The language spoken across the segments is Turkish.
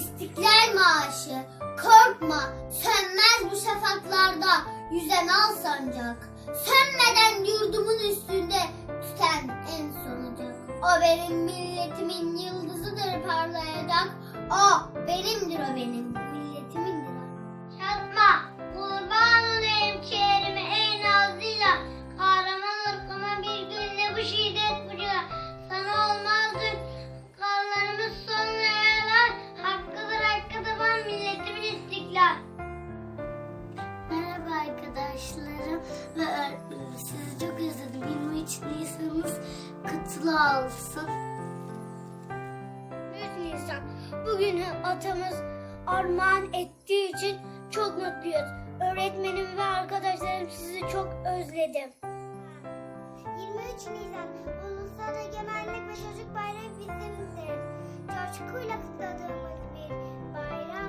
İstiklal Marşı korkma sönmez bu şafaklarda yüzen al sancak. Sönmeden yurdumun üstünde tüten en sonacak. O benim milletimin yıldızıdır parlayacak. O benimdir o benim milletimindir. Çatma kurban olayım şehrimi en nazıyla. Kahraman ırkıma bir günle bu şiddet bucağı. Sana olmazdı Sizi çok özledim. 23 Nisan'ınız kutlu olsun. 23 Nisan. Bugünü atamız armağan ettiği için çok mutluyuz. Öğretmenim ve arkadaşlarım sizi çok özledim. 23 Nisan Ulusal Egemenlik ve Çocuk Bayramı bizimdir. Coşkuyla kutladığımız bir bayramdır.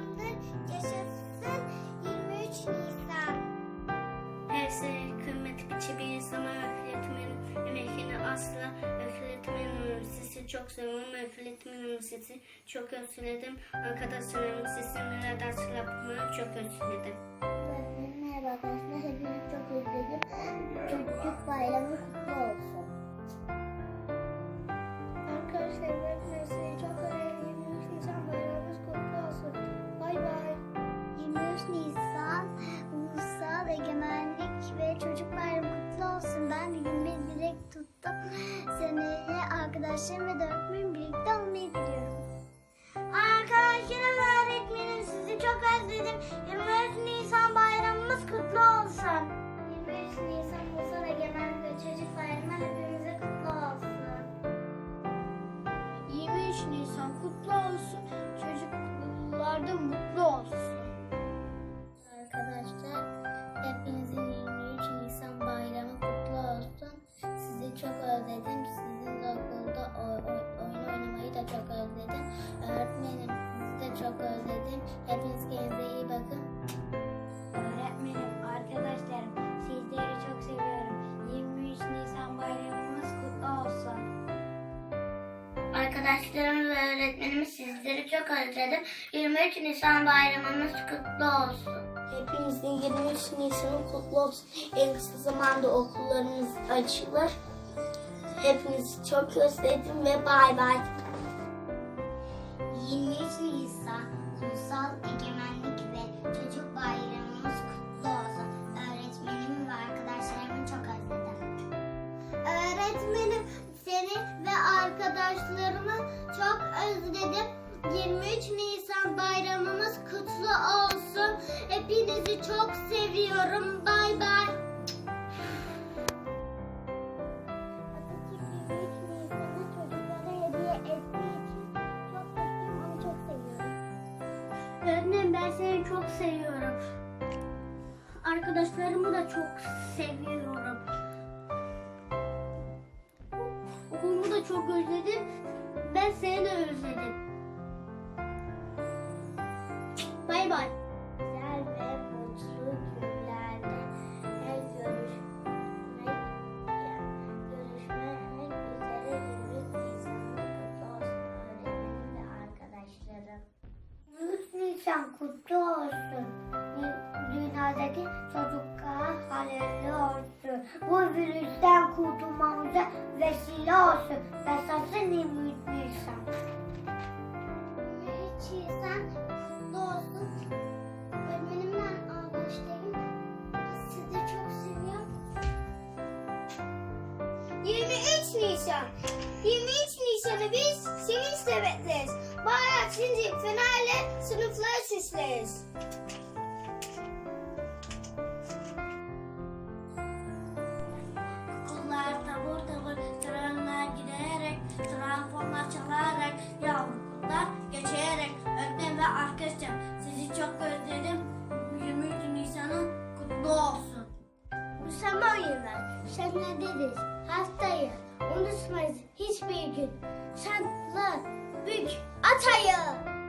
Sizi çok seviyorum öğretmenin sizi çok özledim. Arkadaşlarım sizinle ders yapmayı çok özledim. Merhaba gün bir dilek tuttum. Seneye arkadaşlarım ve öğretmenim birlikte olmayı diliyorum. Arkadaşlarım öğretmenim sizi çok özledim. 23 Nisan bayramımız kutlu olsun. 23 Nisan Ulusal Egemenlik ve Çocuk Bayramı hepimize kutlu olsun. 23 Nisan kutlu olsun. Çocuklar da mutlu Arkadaşlarım ve öğretmenim sizleri çok özledim. 23 Nisan bayramımız kutlu olsun. Hepinizin 23 Nisan'ı kutlu olsun. En kısa zamanda okullarımız açılır. Hepinizi çok özledim ve bay bay. 23 Nisan Ulusal arkadaşlarımı çok özledim. 23 Nisan bayramımız kutlu olsun. Hepinizi çok seviyorum. Bay bay. Atatürk 23 Nisan'ı çocuklara hediye ettiği için çok mutluyum. Onu çok seviyorum. Öğretmenim ben seni çok seviyorum. Arkadaşlarımı da çok seviyorum. Okulumu da çok özledim. Ben seni de özledim. Bay bay. Güzel ve mutlu günlerde görüşmek, görüşmek üzere 23 Nisan'ın kutlu olsun öğretmenim arkadaşlarım. 23 Nisan kutlu olsun. Dü- Dünyadaki çocuklara hayırlı olsun. Bu virüsten kurtulmamıza vesile olsun. Yaşasın 23 Nisan. 23 Nisan kutlu olsun. Öğretmenim ben arkadaşlarım. Sizi çok seviyorum. 23 Nisan. 23 Nisan'ı biz sevinçle bekleriz. Bayrak, şimdi fenerle sınıfları süsleriz. Unutmayız hiçbir gün. Şartlı, büyük, atayı.